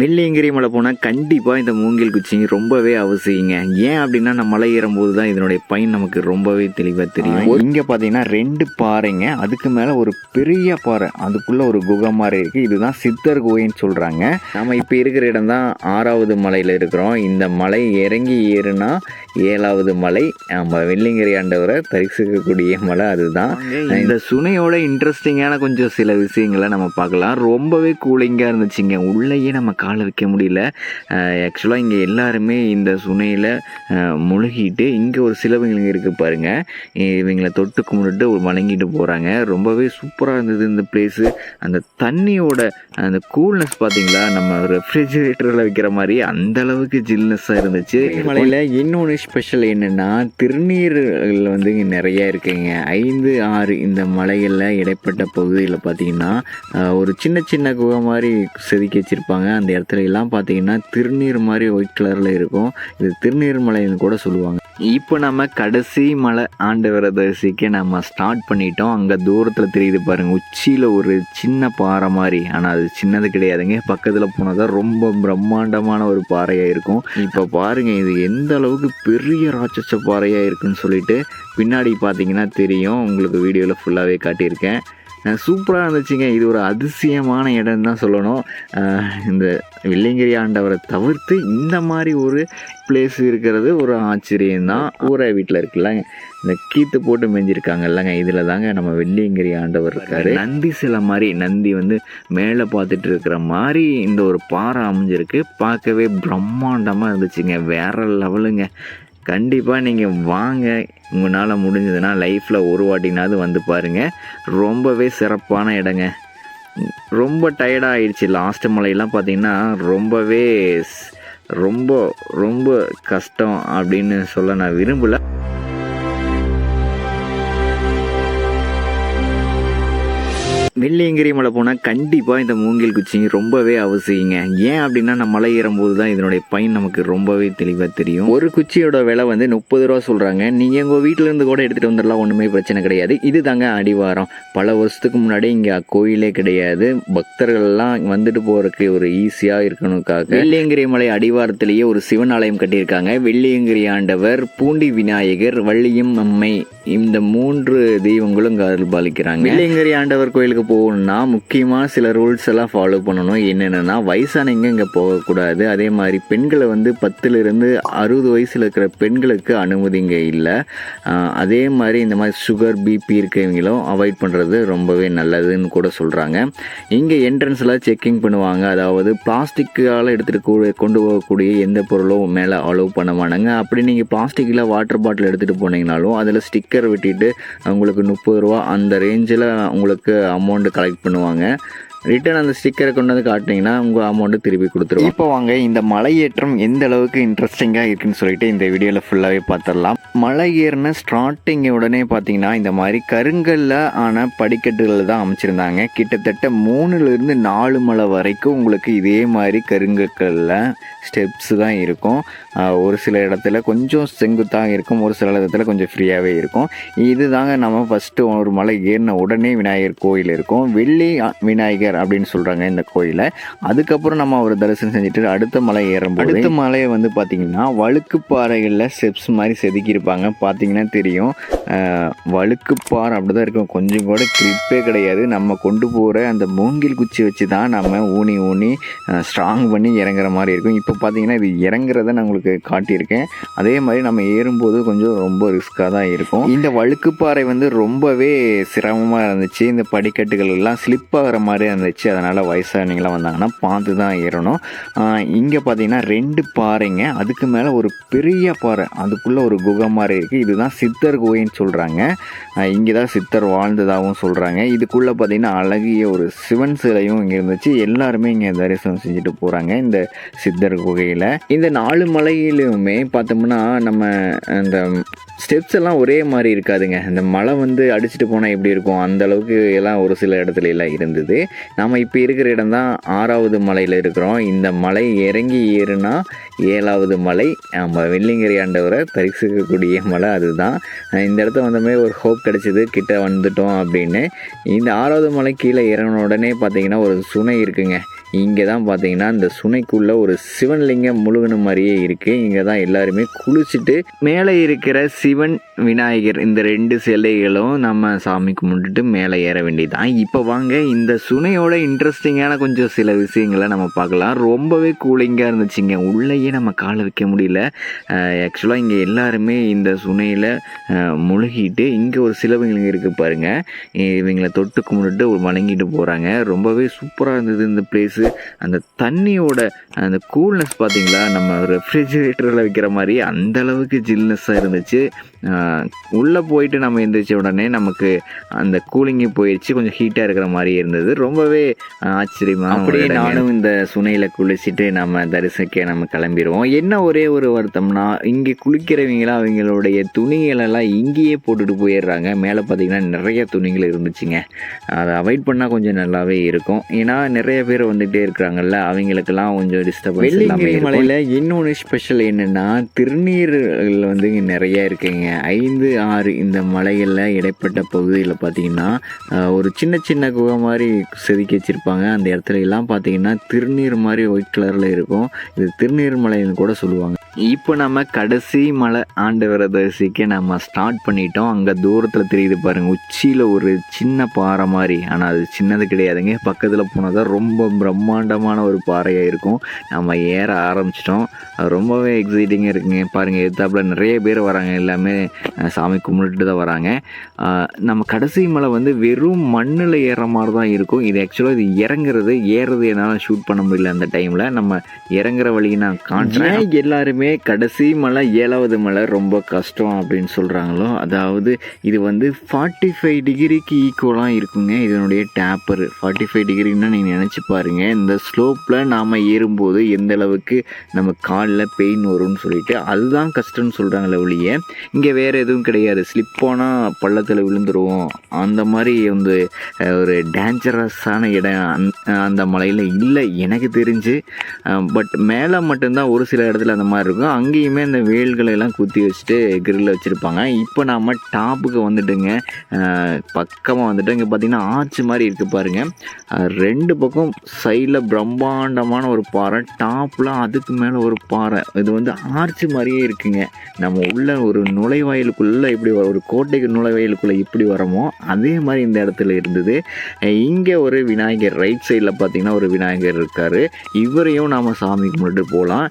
வெள்ளியங்கிரி மலை போனால் கண்டிப்பாக இந்த மூங்கில் குச்சி ரொம்பவே அவசியங்க. ஏன் அப்படின்னா நம்ம மலை ஏறும்போது தான் இதனுடைய பயன் நமக்கு ரொம்பவே தெளிவாக தெரியும். இங்கே பார்த்தீங்கன்னா ரெண்டு பாறைங்க. அதுக்கு மேலே ஒரு பெரிய பாறை. அதுக்குள்ளே ஒரு குகை மாதிரி இருக்குது இதுதான் சித்தர் குகைன்னு சொல்கிறாங்க நம்ம இப்போ இருக்கிற இடம் தான் ஆறாவது மலையில் இருக்கிறோம். இந்த மலை இறங்கி ஏறுனா ஏழாவது மலை. நம்ம வெள்ளியங்கிரி ஆண்டவரை தரிசிக்கக்கூடிய மலை அதுதான். இந்த சுனையோட இன்ட்ரெஸ்டிங்கான கொஞ்சம் சில விஷயங்களை நம்ம பார்க்கலாம். ரொம்பவே கூலிங்காக இருந்துச்சுங்க. உள்ளேயே நம்ம காலை வைக்க முடியல. ஆக்சுவலாக இங்கே எல்லாருமே இந்த சுனையில் முழுகிட்டு இங்கே ஒரு சிலவங்க இருக்குது பாருங்கள் இவங்களை தொட்டு கும்பிட்டுட்டு ஒரு வணங்கிட்டு போகிறாங்க ரொம்பவே சூப்பராக இருந்தது இந்த பிளேஸு அந்த தண்ணியோட அந்த கூல்னஸ் பார்த்தீங்களா நம்ம ரெஃப்ரிஜிரேட்டரில் வைக்கிற மாதிரி அந்த அளவுக்கு ஜில்னஸ்ஸாக இருந்துச்சு. மலையில் இன்னொன்று ஸ்பெஷல் என்னென்னா திருநீர்கள் வந்து இங்கே நிறைய இருக்குங்க. ஐந்து ஆறு இந்த மலைகளில் இடைப்பட்ட பகுதியில் பார்த்தீங்கன்னா ஒரு சின்ன சின்ன குகை மாதிரி செதுக்கி வச்சுருப்பாங்க. அந்த அந்த இடத்துல எல்லாம் பார்த்தீங்கன்னா திருநீர் மாதிரி ஒயிட் கலரில் இருக்கும். இது திருநீர் மலைன்னு கூட சொல்லுவாங்க. இப்போ நம்ம கடைசி மலை ஆண்டவரை தரிசிக்க நம்ம ஸ்டார்ட் பண்ணிட்டோம். அங்கே தூரத்தில் தெரியுது பாருங்க. உச்சியில் ஒரு சின்ன பாறை மாதிரி. ஆனால் அது சின்னது கிடையாதுங்க. பக்கத்தில் போனால் தான் ரொம்ப பிரம்மாண்டமான ஒரு பாறையாக இருக்கும். இப்போ பாருங்க இது எந்த அளவுக்கு பெரிய ராட்சச பாறையாக இருக்குன்னு சொல்லிட்டு பின்னாடி பார்த்தீங்கன்னா தெரியும். உங்களுக்கு வீடியோவில் ஃபுல்லாகவே காட்டியிருக்கேன். சூப்பராக இருந்துச்சுங்க. இது ஒரு அதிசயமான இடம் தான் சொல்லணும். இந்த வெள்ளியங்கிரி ஆண்டவரை தவிர்த்து இந்த மாதிரி ஒரு பிளேஸ் இருக்கிறது ஒரு ஆச்சரியம்தான். ஊரை வீட்டில் இருக்குல்லங்க. இந்த கீத்து போட்டு மெஞ்சிருக்காங்க இல்லைங்க. இதில் தாங்க நம்ம வெள்ளியங்கிரி ஆண்டவர் இருக்காரு. நந்தி சிலை மாதிரி நந்தி வந்து மேலே பார்த்துட்டு இருக்கிற மாதிரி இந்த ஒரு பாறை அமைஞ்சிருக்கு. பார்க்கவே பிரம்மாண்டமாக இருந்துச்சுங்க. வேற லெவலுங்க. கண்டிப்பாக நீங்கள் வாங்க. உங்களால் முடிஞ்சதுன்னா லைஃப்பில் ஒரு வாட்டினாவது வந்து பாருங்கள் ரொம்பவே சிறப்பான இடங்க. ரொம்ப டயர்டாக ஆயிடுச்சு. லாஸ்ட் மலையெல்லாம் பார்த்தீங்கன்னா ரொம்பவே ரொம்ப ரொம்ப கஷ்டம் அப்படின்னு சொல்ல நான் விரும்பலை. வெள்ளியங்கிரி மலை போனால் கண்டிப்பாக இந்த மூங்கில் குச்சி ரொம்பவே அவசியங்க. ஏன் அப்படின்னா நம்ம மலை ஏறும்போது தான் இதனுடைய பயன் நமக்கு ரொம்பவே தெளிவாக தெரியும். ஒரு குச்சியோட விலை வந்து முப்பது ரூபா சொல்கிறாங்க நீங்கள் உங்கள் வீட்டில் இருந்து கூட எடுத்துகிட்டு வந்துடலாம் ஒன்றுமே பிரச்சனை கிடையாது. இது தாங்க அடிவாரம். பல வருஷத்துக்கு முன்னாடி இங்கே கோயிலே கிடையாது. பக்தர்கள்லாம் வந்துட்டு போகிறதுக்கு ஒரு ஈஸியாக இருக்கணுக்காக. வெள்ளியங்கிரி மலை அடிவாரத்திலேயே ஒரு சிவன் ஆலயம் கட்டியிருக்காங்க. வெள்ளியங்கிரி ஆண்டவர் பூண்டி விநாயகர் வள்ளியும் அம்மை. இந்த மூன்று தெய்வங்களும் அருள்பாலிக்கிறாங்க வெள்ளியங்கிரி ஆண்டவர் கோயிலுக்கு போகணும்னா முக்கியமாக சில ரூல்ஸ் எல்லாம் ஃபாலோ பண்ணணும். என்னென்னா வயசானவங்க இங்கே போகக்கூடாது. அதே மாதிரி பெண்களை வந்து பத்துலேருந்து அறுபது வயசில் இருக்கிற பெண்களுக்கு அனுமதி இங்கே இல்லை. அதே மாதிரி இந்த மாதிரி சுகர் பிபி இருக்கிறவங்களும் அவாய்ட் பண்ணுறது ரொம்பவே நல்லதுன்னு கூட சொல்கிறாங்க இங்கே என்ட்ரன்ஸில் செக்கிங் பண்ணுவாங்க. அதாவது பிளாஸ்டிக்கால் எடுத்துகிட்டு கொண்டு போகக்கூடிய எந்த பொருளும் மேலே அலோவ் பண்ண மாட்டாங்க. அப்படி நீங்கள் பிளாஸ்டிக்கில் வாட்டர் பாட்டில் எடுத்துகிட்டு போனீங்கனாலும் அதில் ஸ்டிக்கர் விட்டிட்டு உங்களுக்கு முப்பது ரூபா அந்த ரேஞ்சில் உங்களுக்கு அமௌண்ட் கலெக்ட் பண்ணுவாங்க. ரிட்டர்ன் அந்த ஸ்டிக்கரை கொண்டு வந்து காட்டினீங்கன்னா உங்கள் அமௌண்ட்டு திருப்பி கொடுத்துருவோம். இப்போ வாங்க இந்த மலையேற்றம் எந்த அளவுக்கு இன்ட்ரெஸ்டிங்காக இருக்குன்னு சொல்லிட்டு இந்த வீடியோவில் ஃபுல்லாகவே பார்த்துடலாம் மலை ஏறின ஸ்டார்டிங் உடனே பார்த்தீங்கன்னா இந்த மாதிரி கருங்கல்ல ஆன படிக்கட்டுகள் தான் அமைச்சிருந்தாங்க. கிட்டத்தட்ட மூணுலேருந்து நாலு மலை வரைக்கும் உங்களுக்கு இதே மாதிரி கருங்கற்களில் ஸ்டெப்ஸ் தான் இருக்கும். ஒரு சில இடத்துல கொஞ்சம் செங்குத்தாக இருக்கும் ஒரு சில இடத்துல கொஞ்சம் ஃப்ரீயாகவே இருக்கும். இது தாங்க நம்ம ஃபஸ்ட்டு ஒரு மலை ஏறின உடனே விநாயகர் கோயில் இருக்கும். வெள்ளி விநாயகர் அப்படின்னு சொல்கிறாங்க இந்த கோயிலை. அதுக்கப்புறம் நம்ம ஒரு தரிசனம் செஞ்சுட்டு அடுத்த மலை ஏறும்போது அடுத்த மலையை வந்து பார்த்திங்கன்னா வழுக்கு பாறைகளில் ஸ்டெப்ஸ் மாதிரி செதுக்கியிருப்பாங்க. பார்த்தீங்கன்னா தெரியும். வழுக்குப்பாறை அப்படி தான் இருக்கும். கொஞ்சம் கூட கிரிப்பே கிடையாது. நம்ம கொண்டு போகிற அந்த மூங்கில் குச்சி வச்சு தான் நம்ம ஊனி ஊனி ஸ்ட்ராங் பண்ணி இறங்குற மாதிரி இருக்கும். இப்போ பார்த்தீங்கன்னா இது இறங்குறத நான் உங்களுக்கு காட்டியிருக்கேன். அதே மாதிரி நம்ம ஏறும்போது கொஞ்சம் ரொம்ப ரிஸ்க்காக தான் இருக்கும். இந்த வழுக்குப்பாறை வந்து ரொம்பவே சிரமமாக இருந்துச்சு. இந்த படிக்கட்டுகள் எல்லாம் ஸ்லிப் ஆகிற மாதிரி இருந்துச்சு அதனால் வயசானவங்களாம் வந்தாங்கன்னா பார்த்து தான் ஏறணும். இங்கே பார்த்தீங்கன்னா ரெண்டு பாறைங்க. அதுக்கு மேலே ஒரு பெரிய பாறை. அதுக்குள்ளே ஒரு குகை மாதிரி இருக்குது இதுதான் சித்தர் குகைன்னு சொல்கிறாங்க இங்கே தான் சித்தர் வாழ்ந்ததாகவும் சொல்கிறாங்க இதுக்குள்ளே பார்த்தீங்கன்னா அழகிய ஒரு சிவன் சிலையும் இங்கே இருந்துச்சு. எல்லாருமே இங்கே தரிசனம் செஞ்சுட்டு போகிறாங்க இந்த சித்தர் குகையில். இந்த நாலு மலையிலுமே பார்த்தோம்னா நம்ம அந்த ஸ்டெப்ஸ் எல்லாம் ஒரே மாதிரி இருக்காதுங்க. இந்த மலை வந்து அடிச்சுட்டு போனால் எப்படி இருக்கும்? அந்த அளவுக்கு எல்லாம் ஒரு சில இடத்துல எல்லாம் இருந்தது. நம்ம இப்போ இருக்கிற இடம் தான் ஆறாவது மலையில் இருக்கிறோம். இந்த மலை இறங்கி ஏறுனா ஏழாவது மலை. நம்ம வெள்ளிங்கிரி ஆண்டவரை தரிசிக்கக்கூடிய மலை அதுதான். இந்த இடத்த வந்தமே ஒரு ஹோப் கிடச்சிது. கிட்ட வந்துட்டோம் அப்படின்னு. இந்த ஆறாவது மலை கீழே இறங்கின உடனே பார்த்திங்கன்னா ஒரு சுனை இருக்குங்க. இங்கே தான் பார்த்தீங்கன்னா இந்த சுனைக்குள்ளே ஒரு சிவன்லிங்கம் முழுகின மாதிரியே இருக்குது இங்கே தான் எல்லாருமே குளிச்சுட்டு மேலே இருக்கிற சிவன் விநாயகர் இந்த ரெண்டு சிலைகளும் நம்ம சாமி கும்பிட்டுட்டு மேலே ஏற வேண்டியதுதான். இப்போ வாங்க இந்த சுனையோட இன்ட்ரெஸ்டிங்கான கொஞ்சம் சில விஷயங்களை நம்ம பார்க்கலாம். ரொம்பவே கூலிங்காக இருந்துச்சுங்க. உள்ளேயே நம்ம காலை வைக்க முடியல. ஆக்சுவலாக இங்கே எல்லாருமே இந்த சுனையில் முழுகிட்டு இங்கே ஒரு சிலவங்க இருக்குது பாருங்கள் இவங்களை தொட்டு கும்பிட்டுட்டு ஒரு வணங்கிட்டு போகிறாங்க ரொம்பவே சூப்பராக இருந்தது இந்த பிளேஸு அந்த தண்ணியோட அந்த கூல்னஸ் பார்த்தீங்களா நம்ம ரெஃப்ரிஜிரேட்டரில் வைக்கிற மாதிரி அந்த அளவுக்கு ஜில்னஸ்ஸாக இருந்துச்சு. உள்ளே போயிட்டு நம்ம எந்திரிச்ச உடனே நமக்கு அந்த கூலிங்கு போயிடுச்சு கொஞ்சம் ஹீட்டாக இருக்கிற மாதிரி இருந்தது. ரொம்பவே ஆச்சரியமாக அப்படியே நானும் இந்த சுனையில் குளிச்சுட்டு நம்ம தரிசிக்க நம்ம கிளம்பிடுவோம் என்ன ஒரே ஒரு வருத்தம்னா இங்கே குளிக்கிறவங்களாம் அவங்களுடைய துணிகளெல்லாம் இங்கேயே போட்டுட்டு போயிடுறாங்க. மேலே பார்த்தீங்கன்னா நிறைய துணிகள் இருந்துச்சுங்க. அதை அவாய்ட் பண்ணால் கொஞ்சம் நல்லாவே இருக்கும். ஏன்னா நிறைய பேர் வந்துகிட்டே இருக்கிறாங்கல்ல அவங்களுக்கெல்லாம் கொஞ்சம் டிஸ்டர்பன்ஸ் வெள்ளிங்கிரி மலையில் இன்னொன்று ஸ்பெஷல் என்னென்னா திருநீர்கள் வந்து இங்கே நிறைய இருக்குங்க. ஐந்து ஆறு இந்த மலைகளில் இடைப்பட்ட பகுதியில் பார்த்தீங்கன்னா ஒரு சின்ன சின்ன குகை மாதிரி செதுக்கி வச்சுருப்பாங்க. அந்த இடத்துல எல்லாம் பார்த்தீங்கன்னா திருநீர் மாதிரி ஒயிட் கலரில் இருக்கும். இது திருநீர் மலைன்னு கூட சொல்லுவாங்க. இப்போ நம்ம கடைசி மலை ஆண்டவர தரிசிக்க நம்ம ஸ்டார்ட் பண்ணிட்டோம். அங்கே தூரத்தில் தெரியுது பாருங்க உச்சியில் ஒரு சின்ன பாறை மாதிரி. ஆனால் அது சின்னது கிடையாதுங்க. பக்கத்தில் போனால் தான் ரொம்ப பிரம்மாண்டமான ஒரு பாறையாக இருக்கும். நம்ம ஏற ஆரம்பிச்சிட்டோம். அது ரொம்பவே எக்ஸைட்டிங்காக இருக்குங்க. பாருங்கள் எடுத்தாப்புல நிறைய பேர் வராங்க. எல்லாமே சாமி கும்பிட்டுட்டு தான் வராங்க. நம்ம கடைசி மலை வந்து வெறும் மண்ணில் ஏறுற மாதிரி தான் இருக்கும். இது ஆக்சுவலாக இது இறங்குறது ஏறுறது என்னால் ஷூட் பண்ண முடியல அந்த டைமில் நம்ம இறங்குற வழியை நான் காட்டுறேன் எல்லாருமே கடைசி மலை ஏழாவது மலை ரொம்ப கஷ்டம் அப்படின்னு சொல்கிறாங்களோ அதாவது இது வந்து ஃபார்ட்டி ஃபைவ் டிகிரிக்கு ஈக்குவலாக இருக்குங்க. இதனுடைய டேப்பர் ஃபார்ட்டி ஃபைவ் டிகிரின்னா நீங்கள் நினச்சி பாருங்கள் இந்த ஸ்லோப்பில் நாம் ஏறும்போது எந்த அளவுக்கு நம்ம காலில் பெயின் வரும்னு சொல்லிட்டு அதுதான் கஷ்டம்னு சொல்கிறாங்களே ஒழிய இங்கே வேறு எதுவும் கிடையாது. ஸ்லிப் ஆனால் பள்ளத்தில் விழுந்துருவோம். அந்த மாதிரி வந்து ஒரு டேஞ்சரஸான இடம் அந்த- அந்த மலையில் இல்லை எனக்கு தெரிஞ்சு. பட் மேலே மட்டும்தான் ஒரு சில இடத்துல அந்த மாதிரி இருக்கும் அங்கேயுமே அந்த வேல்களை எல்லாம் குத்தி வச்சுட்டு கிரில் வச்சுருப்பாங்க. இப்போ நாம் டாப்புக்கு வந்துட்டுங்க பக்கமாக வந்துட்டு இங்கே பார்த்தீங்கன்னா ஆச்சு மாதிரி இருக்குது பாருங்கள் ரெண்டு பக்கம் சைடில் பிரம்மாண்டமான ஒரு பாறை டாப்பில் அதுக்கு மேலே ஒரு பாறை. இது வந்து ஆர்ச் மாதிரியே இருக்குங்க. நம்ம உள்ள ஒரு நுழைவாயிலுக்குள்ளே எப்படி வர- ஒரு கோட்டைக்கு நுழைவாயிலுக்குள்ளே எப்படி வரமோ அதே மாதிரி இந்த இடத்துல இருந்தது. இங்கே ஒரு விநாயகர் ரைட் சைடில் பார்த்தீங்கன்னா ஒரு விநாயகர் இருக்கார். இவரையும் நாம் சாமி கும்பிட்டு போகலாம்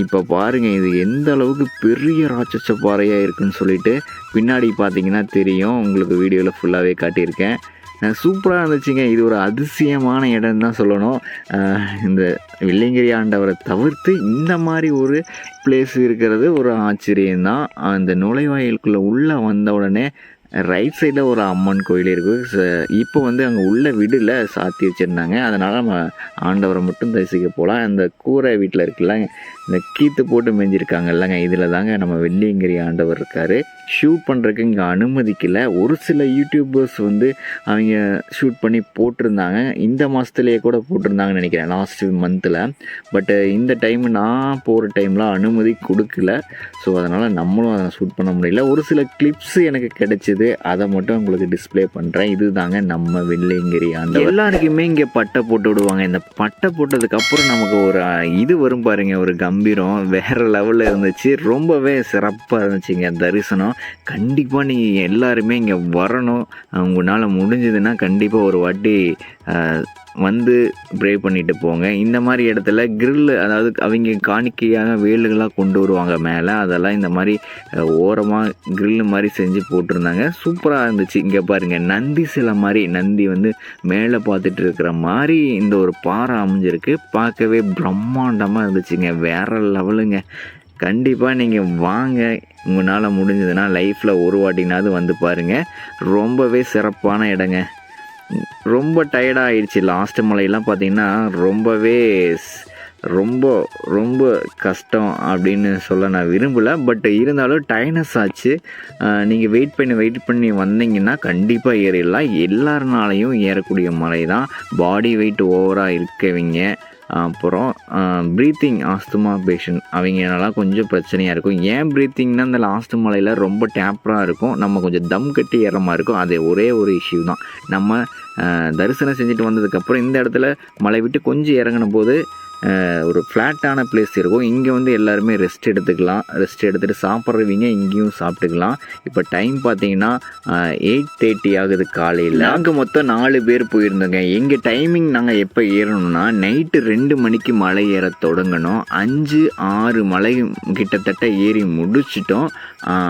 இப்போ பாருங்கள் இது எந்த அளவுக்கு பெரிய ராட்சச பாறையாக இருக்குன்னு சொல்லிட்டு பின்னாடி பார்த்தீங்கன்னா தெரியும். உங்களுக்கு வீடியோவில் ஃபுல்லாகவே காட்டியிருக்கேன். சூப்பராக இருந்துச்சுங்க. இது ஒரு அதிசயமான இடம் தான் சொல்லணும். இந்த வெள்ளிங்கிரி ஆண்டவரை தவிர்த்து இந்த மாதிரி ஒரு பிளேஸ் இருக்கிறது ஒரு ஆச்சரியம்தான் அந்த நுழைவாயிலுக்குள்ளே உள்ளே வந்த உடனே ரைட் சைடில் ஒரு அம்மன் கோயில் இருக்குது இப்போ வந்து அங்கே உள்ள விடில் சாத்தி வச்சுருந்தாங்க. அதனால் நம்ம ஆண்டவரை மட்டும் தரிசிக்க போகலாம் அந்த கூரை வீட்டில் இருக்குல்ல இந்த கீத்து போட்டு மேய்ஞ்சிருக்காங்க இல்லைங்க இதில் தாங்க நம்ம வெள்ளியங்கிரி ஆண்டவர் இருக்கார். ஷூட் பண்ணுறதுக்கு இங்கே அனுமதிக்கல. ஒரு சில யூடியூபர்ஸ் வந்து அவங்க ஷூட் பண்ணி போட்டிருந்தாங்க. இந்த மாதத்துலேயே கூட போட்டிருந்தாங்கன்னு நினைக்கிறேன் லாஸ்ட் மந்தில் பட்டு இந்த டைம் நான் போகிற டைமில் அனுமதி கொடுக்கல. ஸோ அதனால் நம்மளும் அதை ஷூட் பண்ண முடியல. ஒரு சில கிளிப்ஸ் எனக்கு கிடைச்சிது. அதை மட்டும் உங்களுக்கு டிஸ்ப்ளே பண்ணுறேன் இதுதாங்க நம்ம வெள்ளியங்கிரி ஆண்டவர். எல்லாருக்குமே இங்கே பட்டை போட்டு விடுவாங்க. இந்த பட்டை போட்டதுக்கப்புறம் நமக்கு ஒரு இது வரும் பாருங்க ஒரு கம் கம்பீரம் வேறு லெவலில் இருந்துச்சு. ரொம்பவே சிறப்பாக இருந்துச்சுங்க தரிசனம். கண்டிப்பாக நீங்கள் எல்லாருமே இங்கே வரணும். உங்களால் முடிஞ்சதுன்னா கண்டிப்பாக ஒரு வாட்டி வந்து ப்ரே பண்ணிட்டு போங்க. இந்த மாதிரி இடத்துல கிரில் அதாவது அவங்க காணிக்கையாக வேலுகளாக கொண்டு வருவாங்க மேலே. அதெல்லாம் இந்த மாதிரி ஓரமாக கிரில் மாதிரி செஞ்சு போட்டிருந்தாங்க. சூப்பராக இருந்துச்சு. இங்கே பாருங்கள் நந்தி சிலை மாதிரி நந்தி வந்து மேலே பார்த்துட்டு இருக்கிற மாதிரி இந்த ஒரு பாறை அமைஞ்சிருக்கு. பார்க்கவே பிரம்மாண்டமாக இருந்துச்சுங்க. வேறு லெவலுங்க. கண்டிப்பாக நீங்கள் வாங்க. உங்களால் முடிஞ்சதுன்னா லைஃப்பில் ஒரு வாட்டினாவது வந்து பாருங்கள் ரொம்பவே சிறப்பான இடங்க. ரொம்ப டயர்டாக ஆயிடுச்சு. லாஸ்ட் மலையெல்லாம் பார்த்தீங்கன்னா ரொம்பவே ரொம்ப ரொம்ப கஷ்டம் அப்படின்னு சொல்ல நான் விரும்பலை. பட் இருந்தாலும் டயர்னஸ் ஆச்சு. நீங்கள் வெயிட் பண்ணி வெயிட் பண்ணி வந்தீங்கன்னா கண்டிப்பாக ஏறிடலாம். எல்லாருனாலையும் ஏறக்கூடிய மலை தான் பாடி வெயிட் ஓவராக இருக்கவங்க. அப்புறம் ப்ரீத்திங் ஆஸ்துமா பேஷண்ட் அவங்கனாலாம் கொஞ்சம் பிரச்சனையாக இருக்கும். ஏன் ப்ரீத்திங்னா அந்த லாஸ்ட் மலையில் ரொம்ப டேப்பராக இருக்கும். நம்ம கொஞ்சம் தம் கட்டி ஏற மாதிரி இருக்கும். அது ஒரே ஒரு இஷ்யூ தான். நம்ம தரிசனம் செஞ்சுட்டு வந்ததுக்கப்புறம் இந்த இடத்துல மலை விட்டு கொஞ்சம் இறங்கின போது ஒரு ஃப்ளாட்டான பிளேஸ் இருக்கும். இங்கே வந்து எல்லாருமே ரெஸ்ட் எடுத்துக்கலாம். ரெஸ்ட் எடுத்துகிட்டு சாப்பிட்றவங்க இங்கேயும் சாப்பிட்டுக்கலாம். இப்போ டைம் பார்த்தீங்கன்னா எயிட் தேர்ட்டி ஆகுது காலையில். நாங்கள் மொத்தம் நாலு பேர் போயிருந்தோங்க. எங்கள் டைமிங் நாங்கள் எப்போ ஏறணும்னா நைட்டு ரெண்டு மணிக்கு மலை ஏற தொடங்கணும். அஞ்சு ஆறு மலை கிட்டத்தட்ட ஏறி முடிச்சிட்டோம்.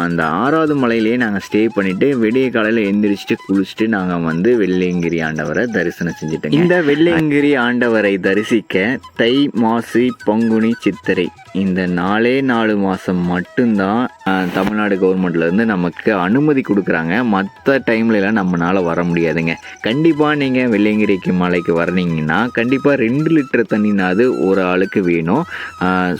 அந்த ஆறாவது மலையிலேயே நாங்கள் ஸ்டே பண்ணிவிட்டு விடிய காலையில் எந்திரிச்சிட்டு குளிச்சுட்டு நாங்கள் வந்து வெள்ளையங்கிரி ஆண்டவரை தரிசனம் செஞ்சுட்டோங்க. இந்த வெள்ளையங்கிரி ஆண்டவரை தரிசிக்க தை மாசி பங்குனி சித்திரை இந்த நாலே நாலு மாதம் மட்டும்தான் தமிழ்நாடு கவர்மெண்ட்ல இருந்து நமக்கு அனுமதி கொடுக்குறாங்க. மற்ற டைம்லலாம் நம்மளால வர முடியாதுங்க. கண்டிப்பாக நீங்கள் வெள்ளையங்கிரிக்கு மலைக்கு வரனீங்கன்னா கண்டிப்பாக ரெண்டு லிட்டர் தண்ணினாவது ஒரு ஆளுக்கு வேணும்.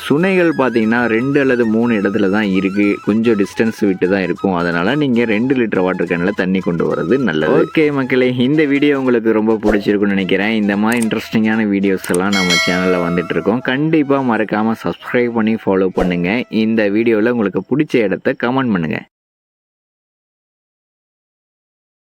சுனைகள் பார்த்தீங்கன்னா ரெண்டு அல்லது மூணு இடத்துல தான் இருக்குது கொஞ்சம் டிஸ்டன்ஸ் விட்டு தான் இருக்கும். அதனால் நீங்கள் ரெண்டு லிட்டர் வாட்டர் கேனில் தண்ணி கொண்டு வரது நல்லது. ஓகே மக்களே இந்த வீடியோ வீடியோ உங்களுக்கு ரொம்ப பிடிச்சிருக்குன்னு நினைக்கிறேன். இந்த மாதிரி இன்ட்ரெஸ்டிங்கான வீடியோஸ் எல்லாம் நம்ம சேனலில் வந்துட்டுருக்கோம். கண்டிப்பாக மறக்காமல் சப்ஸ்கிரைப் பண்ணி ஃபாலோ பண்ணுங்கள் இந்த வீடியோவில் உங்களுக்கு பிடிச்ச இடத்த கமெண்ட் பண்ணுங்கள்